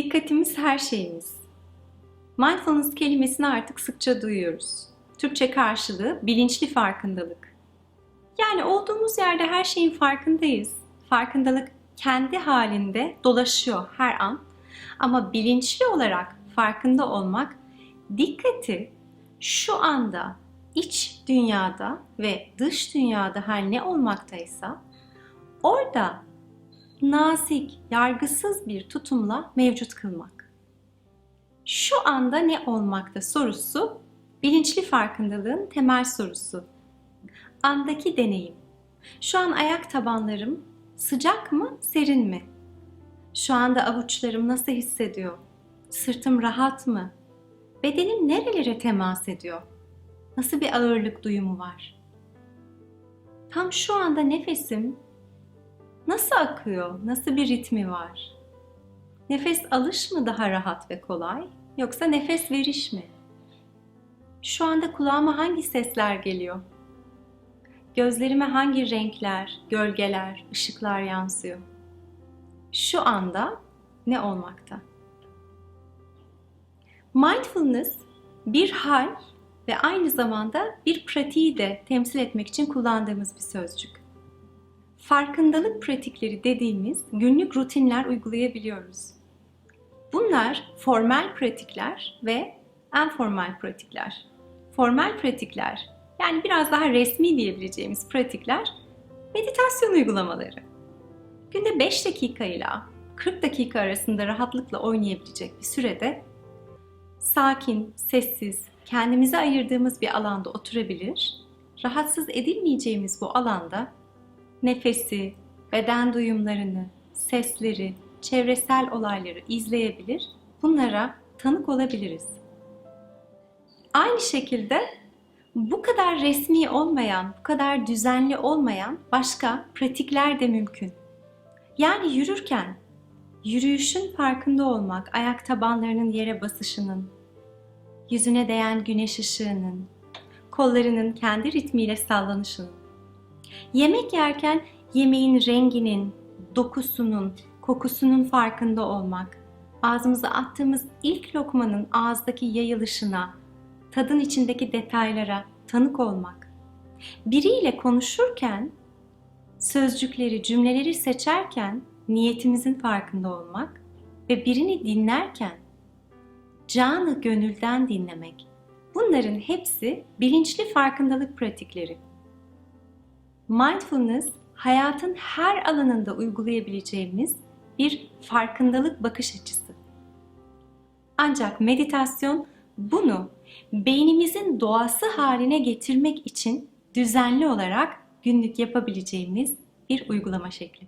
Dikkatimiz her şeyimiz. Mindfulness kelimesini artık sıkça duyuyoruz. Türkçe karşılığı bilinçli farkındalık. Yani olduğumuz yerde her şeyin farkındayız. Farkındalık kendi halinde dolaşıyor her an. Ama bilinçli olarak farkında olmak dikkati şu anda iç dünyada ve dış dünyada her ne olmaktaysa orada nazik, yargısız bir tutumla mevcut kılmak. Şu anda ne olmakta sorusu bilinçli farkındalığın temel sorusu. Andaki deneyim. Şu an ayak tabanlarım sıcak mı, serin mi? Şu anda avuçlarım nasıl hissediyor? Sırtım rahat mı? Bedenim nerelere temas ediyor? Nasıl bir ağırlık duyumu var? Tam şu anda nefesim nasıl akıyor? Nasıl bir ritmi var? Nefes alış mı daha rahat ve kolay yoksa nefes veriş mi? Şu anda kulağıma hangi sesler geliyor? Gözlerime hangi renkler, gölgeler, ışıklar yansıyor? Şu anda ne olmakta? Mindfulness bir hal ve aynı zamanda bir pratiği de temsil etmek için kullandığımız bir sözcük. Farkındalık pratikleri dediğimiz günlük rutinler uygulayabiliyoruz. Bunlar formal pratikler ve informal pratikler. Formal pratikler yani biraz daha resmi diyebileceğimiz pratikler meditasyon uygulamaları. Günde 5 dakika ile 40 dakika arasında rahatlıkla oynayabilecek bir sürede sakin, sessiz, kendimize ayırdığımız bir alanda oturabilir, rahatsız edilmeyeceğimiz bu alanda nefesi, beden duyumlarını, sesleri, çevresel olayları izleyebilir, bunlara tanık olabiliriz. Aynı şekilde bu kadar resmi olmayan, bu kadar düzenli olmayan başka pratikler de mümkün. Yani yürürken yürüyüşün farkında olmak, ayak tabanlarının yere basışının, yüzüne değen güneş ışığının, kollarının kendi ritmiyle sallanışının, yemek yerken yemeğin renginin, dokusunun, kokusunun farkında olmak, ağzımıza attığımız ilk lokmanın ağızdaki yayılışına, tadın içindeki detaylara tanık olmak, biriyle konuşurken sözcükleri, cümleleri seçerken niyetimizin farkında olmak ve birini dinlerken canı gönülden dinlemek. Bunların hepsi bilinçli farkındalık pratikleri. Mindfulness hayatın her alanında uygulayabileceğimiz bir farkındalık bakış açısı. Ancak meditasyon bunu beynimizin doğası haline getirmek için düzenli olarak günlük yapabileceğimiz bir uygulama şekli.